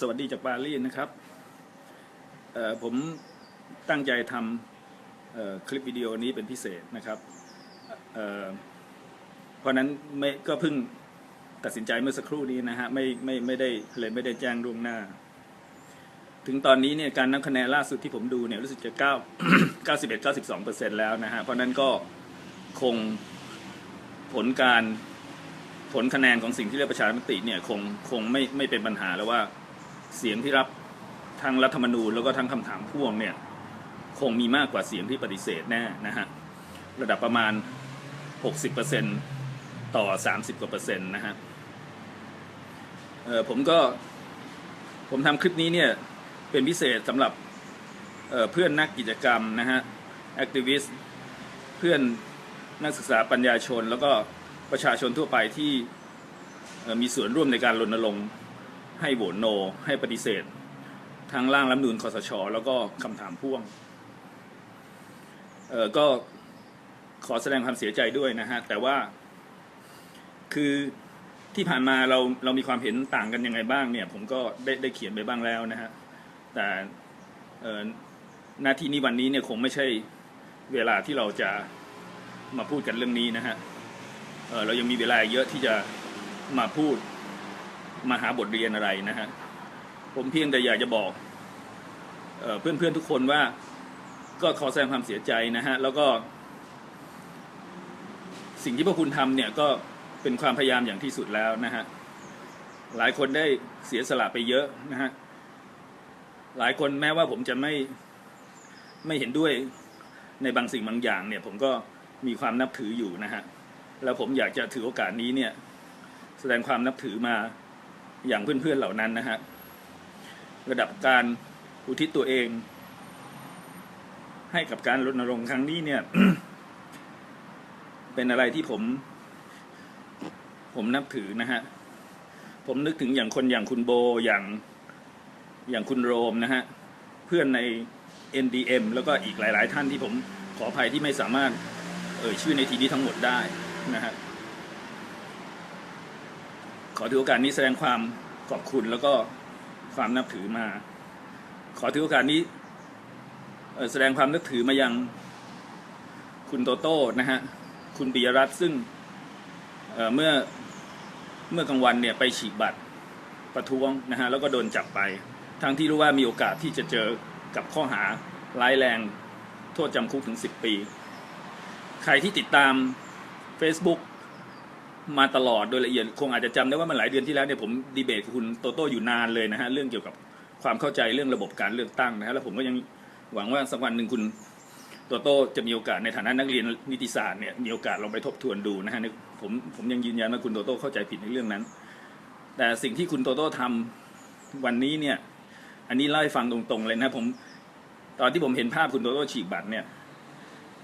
สวัสดีจากปารีสนะครับ ผมตั้งใจทำคลิปวิดีโอนี้เป็นพิเศษนะครับเเพราะนั้นไม่ก็เพิ่งตัดสินใจเมื่อสักครู่นี้นะฮะไม่ไม่ไม่ได้เลยไม่ได้แจ้งล่วงหน้า ถึงตอนนี้เนี่ยการนับคะแนนล่าสุดที่ผมดูเนี่ยรู้สึกจะ9 91 92เปอร์เซ็นต์แล้วนะฮะเพราะฉะนั้นก็คงผลการผลคะแนนของสิ่งที่เรียกประชามติเนี่ยคงคงไม่ไม่เป็นปัญหาแล้วว่า เสียงที่รับทางรัฐธรรมนูญแล้วก็ทั้งคำถามพ่วงเนี่ยคงมีมากกว่าเสียงที่ปฏิเสธแน่นะฮะระดับประมาณ 60%ต่อ 30กว่าเปอร์เซ็นต์นะฮะเออผมก็ผมทำคลิปนี้เนี่ยเป็นพิเศษสำหรับเเพื่อนนักกิจกรรมนะฮะแอคทิวิสต์เพื่อนนักศึกษาปัญญาชน แล้วก็ประชาชนทั่วไปที่มีส่วนร่วมในการรณรงค์ ให้โหวตโน ให้ปฏิเสธ ทางร่างรัฐมนูญคอสช แล้วก็คำถามพ่วง เออก็ขอแสดงความเสียใจด้วยนะฮะ แต่ว่าคือที่ผ่านมาเราเรามีความเห็นต่างกันยังไงบ้างเนี่ย ผมก็ได้ได้เขียนไปบ้างแล้วนะฮะ แต่เออหน้าที่นี้วันนี้เนี่ยคงไม่ใช่เวลาที่เราจะมาพูดกันเรื่องนี้นะฮะเออเรายังมีเวลาเยอะที่จะมาพูด มาหาบทเรียนอะไรนะฮะผมเพียงแต่อยากจะบอกเอ่อเพื่อนๆทุกคนว่าก็ขอแสดงความเสียใจนะฮะแล้วก็ สิ่งที่พวกคุณทำเนี่ยก็เป็นความพยายามอย่างที่สุดแล้วนะฮะหลายคนได้เสียสละไปเยอะนะฮะหลายคนแม้ว่าผมจะไม่ไม่เห็นด้วยในบางสิ่งบางอย่างเนี่ย ผมก็มีความนับถืออยู่นะฮะแล้วผมอยากจะถือโอกาสนี้เนี่ย แสดงความนับถือมา อย่างเพื่อนๆเหล่านั้นนะฮะระดับการอุทิศตัวเอง ให้กับการรณรงค์ครั้งนี้เนี่ย เป็นอะไรที่ผม ผมนับถือนะฮะ ผมนึกถึงอย่างคนอย่างคุณโบอย่างอย่างคุณโรมนะฮะ เพื่อนใน NDM แล้วก็อีกหลาย ๆ ท่านที่ผมขออภัยที่ไม่สามารถเอ่ยชื่อในทีนี้ทั้งหมดได้นะฮะ อถือโอกาสนี้แสดงความขอบคุณแล้วก็ความนับถือมา ขอถือโอกาสนี้แสดงความนับถือมายังคุณโตโต้นะฮะคุณปิยรัตน์ซึ่งเเมื่อเมื่อกลางวันเนี่ยไปฉีกบัตรประท้วงนะฮะแล้วก็โดนจับไป ทั้งที่รู้ว่ามีโอกาสที่จะเจอกับข้อหาร้ายแรงโทษจำคุกถึง 10 ปี ใครที่ติดตาม Facebook มาตลอดโดยละเอียดคงอาจจะจำได้ว่ามันหลายเดือนที่แล้วเนี่ยผมดีเบตกับคุณโตโต้อยู่นานเลยนะฮะเรื่องเกี่ยวกับความเข้าใจเรื่องระบบการเลือกตั้งนะฮะแล้วผมก็ยังหวังว่าสักวันหนึ่งคุณโตโต้จะมีโอกาสในฐานะนักเรียนนิติศาสตร์เนี่ยมีโอกาสลองไปทบทวนดูนะฮะผมผมยังยืนยันว่าคุณโตโต้เข้าใจผิดในเรื่องนั้น แต่สิ่งที่คุณโตโต้ทำวันนี้เนี่ย อันนี้เล่าให้ฟังตรงๆเลยนะผมตอนที่ผมเห็นภาพคุณโตโต้ฉีกบัตรเนี่ย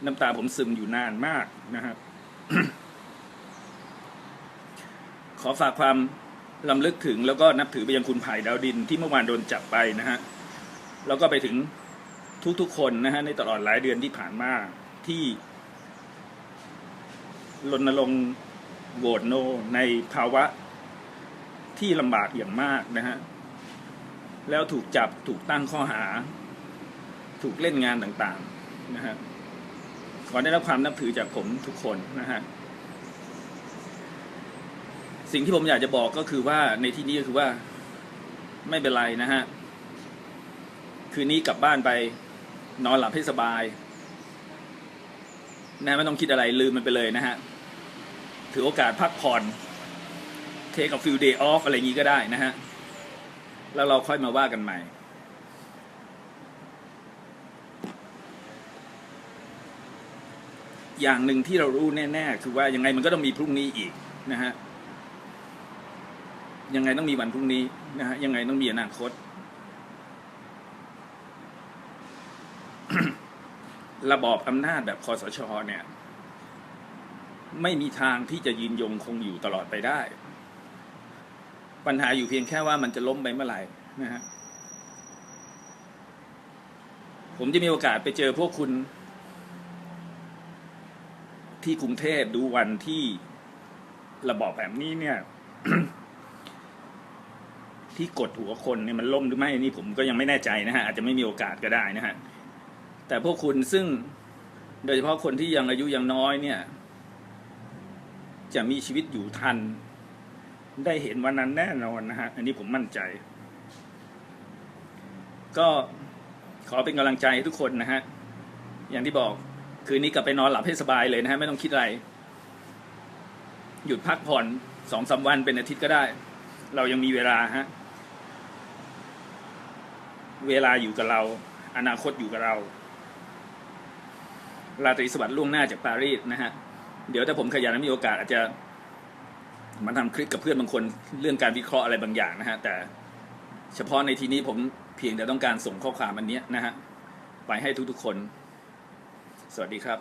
น้ำตาผมซึมอยู่นานมากนะครับ ขอฝากความลำลึกถึงแล้วก็นับถือไปยังคุณไผ่ดาวดินที่เมื่อวานโดนจับไปนะฮะแล้วก็ไปถึงทุกๆคนนะฮะในตลอดหลายเดือนที่ผ่านมาที่รณรงค์โหวตโนในภาวะที่ลำบากอย่างมากนะฮะแล้วถูกจับถูกตั้งข้อหา ถูกเล่นงานต่างๆนะฮะขอได้รับความนับถือจากผมทุกคนนะฮะ สิ่งที่ผมอยากจะบอกก็คือว่าในที่นี้ก็คือว่า ไม่เป็นไรนะฮะ คืนนี้กลับบ้านไป นอนหลับให้สบาย นะไม่ต้องคิดอะไรลืมมันไปเลยนะฮะ ถือโอกาสพักผ่อน take a few day off อะไรอย่างนี้ก็ได้นะฮะ แล้วเราค่อยมาว่ากันใหม่อย่างหนึ่งที่เรารู้แน่ ๆ คือว่ายังไงมันก็ต้องมีพรุ่งนี้อีกนะฮะ ยังไงต้องมีวันพรุ่งนี้นะฮะยังไงต้องมีอนาคต ระบอบอำนาจแบบคอสชเนี่ย ไม่มีทางที่จะยืนยงคงอยู่ตลอดไปได้ ปัญหาอยู่เพียงแค่ว่ามันจะล้มไปเมื่อไหร่นะฮะผมจะมีโอกาสไปเจอพวกคุณ ที่กรุงเทพดูวันที่ระบอบแบบนี้เนี่ย ที่กดหัวคนเนี่ยมันล่มหรือไม่นี่ผมก็ยังไม่แน่ใจนะฮะอาจจะไม่มีโอกาสก็ได้นะฮะแต่พวกคุณซึ่งโดยเฉพาะคนที่ยังอายุยังน้อยเนี่ย จะมีชีวิตอยู่ทัน ได้เห็นวันนั้นแน่นอนนะฮะอันนี้ผมมั่นใจ ก็ขอเป็นกำลังใจให้ทุกคนนะฮะอย่างที่บอกคืนนี้กลับไปนอนหลับให้สบายเลยนะฮะไม่ต้องคิดอะไร หยุดพักผ่อนสองสาวันเป็นอาทิตย์ก็ได้ เรายังมีเวลาฮะ เวลาอยู่กับเรา อนาคตอยู่กับเรา ราตรีสวัสดิ์ล่วงหน้าจากปารีสนะฮะ เดี๋ยวถ้าผมขยันและมีโอกาสอาจจะมาทำคลิปกับเพื่อนบางคนเรื่องการวิเคราะห์อะไรบางอย่างนะฮะ แต่เฉพาะในทีนี้ผมเพียงแต่ต้องการส่งข้อความอันนี้นะฮะ ไปให้ทุกๆคน สวัสดีครับ